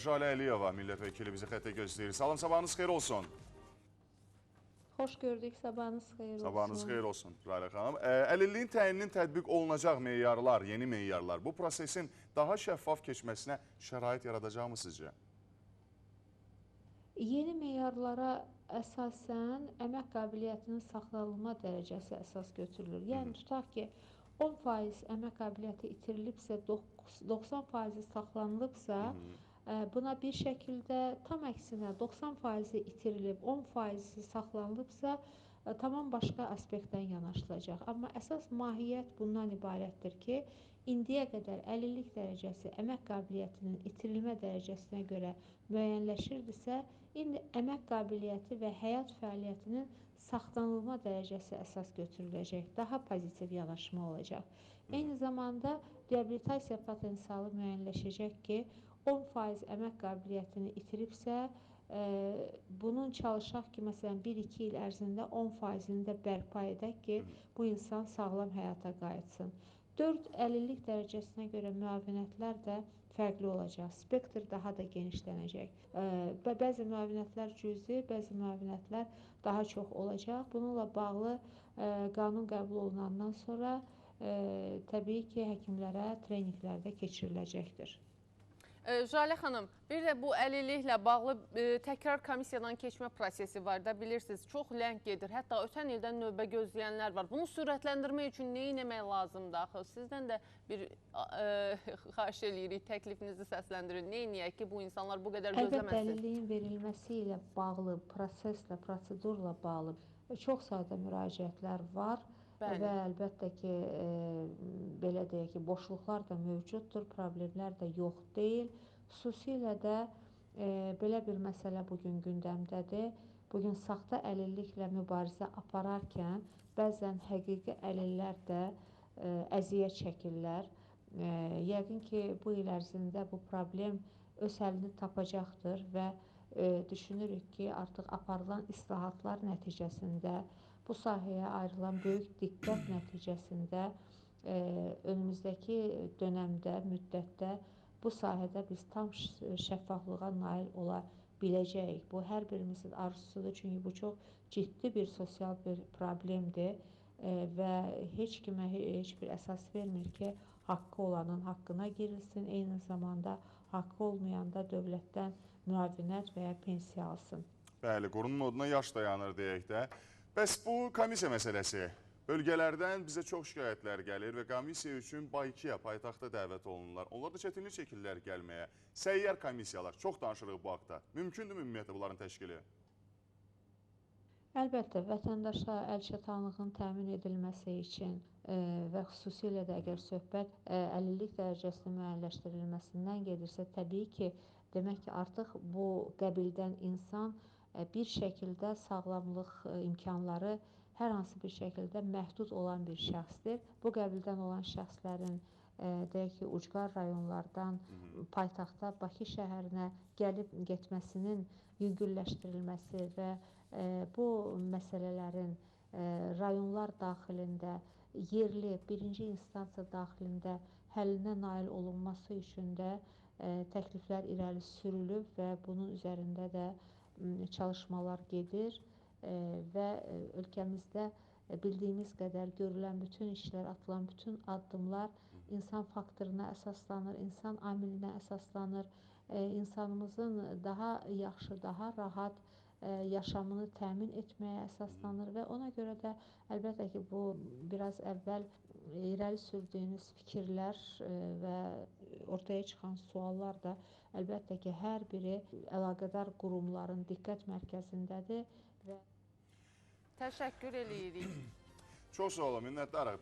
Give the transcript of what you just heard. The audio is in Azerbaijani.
Jalə Əliyeva millət vəkili bizi xəttə gözləyir. Salam, sabahınız xeyir olsun. Xoş gördük. Sabahınız xeyir olsun. Sabahınız xeyir olsun Jalə xanım. Əlilliyin təyininin tətbiq olunacaq meyarlar, yeni meyarlar bu prosesin daha şəffaf keçməsinə şərait yaradacaqmı sizcə? Yeni meyarlara əsasən əmək qabiliyyətinin saxlanılma dərəcəsi əsas götürülür. Yəni tutaq ki, 10% əmək qabiliyyəti itirilibsə, dox- 90% saxlanılıbsa, ə, buna bir şəkildə tam əksinə 90% itirilib, 10% saxlanılıbsa, ə, tamam başqa aspektdən yanaşılacaq. Amma əsas mahiyyət bundan ibarətdir ki, indiyə qədər əlillik dərəcəsi əmək qabiliyyətinin itirilmə dərəcəsinə görə müəyyənləşirdisə, indi əmək qabiliyyəti və həyat fəaliyyətinin saxlanılma dərəcəsi əsas götürüləcək. Daha pozitiv yanaşma olacaq. Eyni zamanda reabilitasiya potensialı müəyyənləşəcək ki, 10% əmək qabiliyyətini itiribsə, ə, bunun çalışaq ki, məsələn 1-2 il ərzində 10%-ni də bərpa edək ki, bu insan sağlam həyata qayıtsın. 4 əlillik dərəcəsinə görə müavinətlər də fərqli olacaq. Spektr daha da genişlənəcək. Ə, bə- Bəzi müavinətlər cüzi, bəzi müavinətlər daha çox olacaq. Bununla bağlı qanun qəbul olunandan sonra təbii ki, həkimlərə treninqlər də keçiriləcəkdir. Jalə xanım, bir də bu əlilliklə bağlı e, təkrar komissiyadan keçmə prosesi var da, bilirsiniz, çox ləng gedir. Hətta ötən ildən növbə gözləyənlər var. Bunu sürətləndirmək üçün nə etmək lazımdır axı? Sizdən də bir e, xahiş eləyirik, təklifinizi səsləndirin. Nə edək ki, bu insanlar bu qədər gözləməsin? əlilliyin verilməsi ilə bağlı, proseslə, prosedurla bağlı çox sayda müraciətlər var. Bəli. Və əlbəttə ki, e, belə deyək ki, boşluqlar da mövcuddur, problemlər də yox deyil. Xüsusilə də e, belə bir məsələ bu gün gündəmdədir. Bu gün saxta əlilliklə mübarizə apararkən bəzən həqiqi əlillər də e, əziyyət çəkirlər. Yəqin ki, bu il ərzində bu problem öz həllini tapacaqdır və düşünürük ki, artıq aparılan islahatlar nəticəsində bu sahəyə ayrılan böyük diqqət nəticəsində e, önümüzdəki dönəmdə, müddətdə bu sahədə biz tam şəffaflığa nail ola biləcəyik. Bu hər birimizin arzusudur, çünki bu çox ciddi bir sosial bir problemdir e, və heç kimə he- heç bir əsas vermir ki, haqqı olanın haqqına girilsin, eyni zamanda haqqı olmayanda dövlətdən müavinət və ya pensiya alsın. Bəli, qurunun oduna yaş dayanır deyək də. Bəs bu komissiya məsələsi bölgələrdən bizə çox şikayətlər gəlir və komissiya üçün Bakıya, paytaxta dəvət olunurlar. Onlar da çətinlik çəkirlər gəlməyə. Səyyar komissiyalar, çox danışırıq bu haqda. Mümkündürmü ümumiyyətlə bunların təşkili? Əlbəttə, vətəndaşa əlçatanlığın təmin edilməsi üçün e, və xüsusilə də əgər söhbət e, əlillik dərəcəsinin müəyyənləşdirilməsindən gedirsə, təbii ki, demək ki, artıq bu qəbildən insan e, bir şəkildə sağlamlıq imkanları hər hansı bir şəkildə məhdud olan bir şəxsdir. Bu qəbildən olan şəxslərin deyək ki, ucqar rayonlardan paytaxta Bakı şəhərinə gəlib getməsinin yüngülləşdirilməsi və bu məsələlərin rayonlar daxilində yerli birinci instansiya daxilində həllinə nail olunması üçün də təkliflər irəli sürülüb və bunun üzərində də çalışmalar gedir və ölkəmizdə bildiyimiz qədər görülən bütün işlər, atılan bütün addımlar insan faktoruna əsaslanır, insan amilinə əsaslanır. İnsanımızın daha yaxşı, daha rahat yaşamını təmin etməyə əsaslanır və ona görə də əlbəttə ki, bu biraz əvvəl irəli sürdüyünüz fikirlər e, və ortaya çıxan suallar da əlbəttə ki, hər biri əlaqədar qurumların diqqət mərkəzindədir və Təşəkkür eləyirik. Çox sağ olun, minnətdarıq.